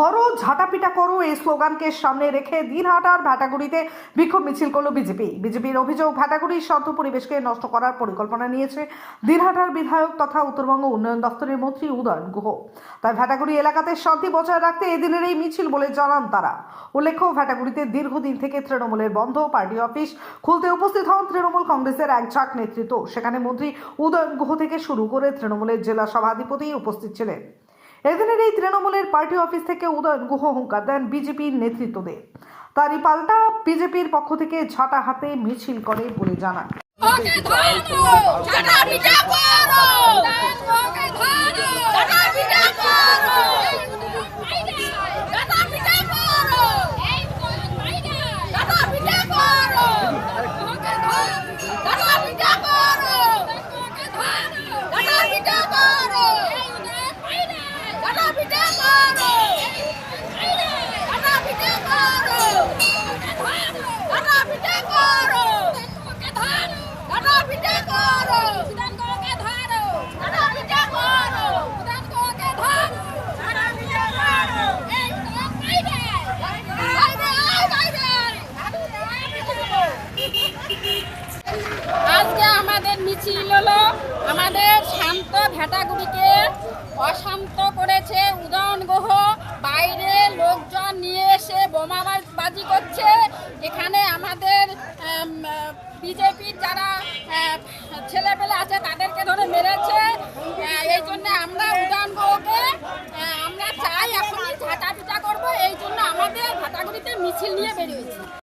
ধরো, ঝাঁটাপিটা করো, এই স্লোগানকে সামনে রেখে দিনহাটার ভ্যাটাগুড়িতে বিক্ষোভ মিছিল করল বিজেপি। বিজেপির অভিযোগ ভ্যাটাগুড়ির শান্ত পরিবেশকে নষ্ট করার পরিকল্পনা নিয়েছে দিনহাটার বিধায়ক তথা উত্তরবঙ্গ উন্নয়ন দপ্তরের মন্ত্রী উদয়ন গুহ। তাই ভ্যাটাগুড়ি এলাকাতে শান্তি বজায় রাখতে এদিনের এই মিছিল বলে জানান তারা। উল্লেখ্য, ভ্যাটাগুড়িতে দীর্ঘদিন থেকে তৃণমূলের বন্ধ পার্টি অফিস খুলতে উপস্থিত হন তৃণমূল কংগ্রেসের এক ঝাঁক নেতৃত্ব। সেখানে মন্ত্রী উদয়ন গুহ থেকে শুরু করে তৃণমূলের জেলা সভাধিপতি উপস্থিত ছিলেন। এদিনের এই তৃণমূলের পার্টি অফিস থেকে উদয়ন গুহ হুঙ্কার দেন বিজেপির নেতৃত্বদের। তারই পাল্টা বিজেপির পক্ষ থেকে ঝাঁটা হাতে মিছিল করে বলে জানান ধরো জানা পিটা করো ওকে ধরো জানা পিটা করো জানা পিটা করো জানা পিটা করো ওকে ধরো জানা পিটা করো ওকে ধরো জানা পিটা করো জানা পিটা করো জানা পিটা করো জানা পিটা করো ওকে ধরো জানা পিটা করো ওকে ধরো জানা পিটা করো ওকে ধরো জানা পিটা করো এই তো বাইরে বাইরে বাইরে আজকে হলো আমাদের শান্ত ভেটাগুড়িকে অশান্ত করেছে উদয়ন গ্রহ বাইরে লোকজন নিয়ে এসে বোমাবাজি করছে। এখানে আমাদের বিজেপির যারা ছেলেপেলে আছে তাদেরকে ধরে মেরেছে। এই জন্য আমরা উদয়ন গ্রহকে আমরা চাই এখনই ঝাঁটাপিটা করব। এই জন্য আমাদের ভাটাগুড়িতে মিছিল নিয়ে বেরিয়েছি।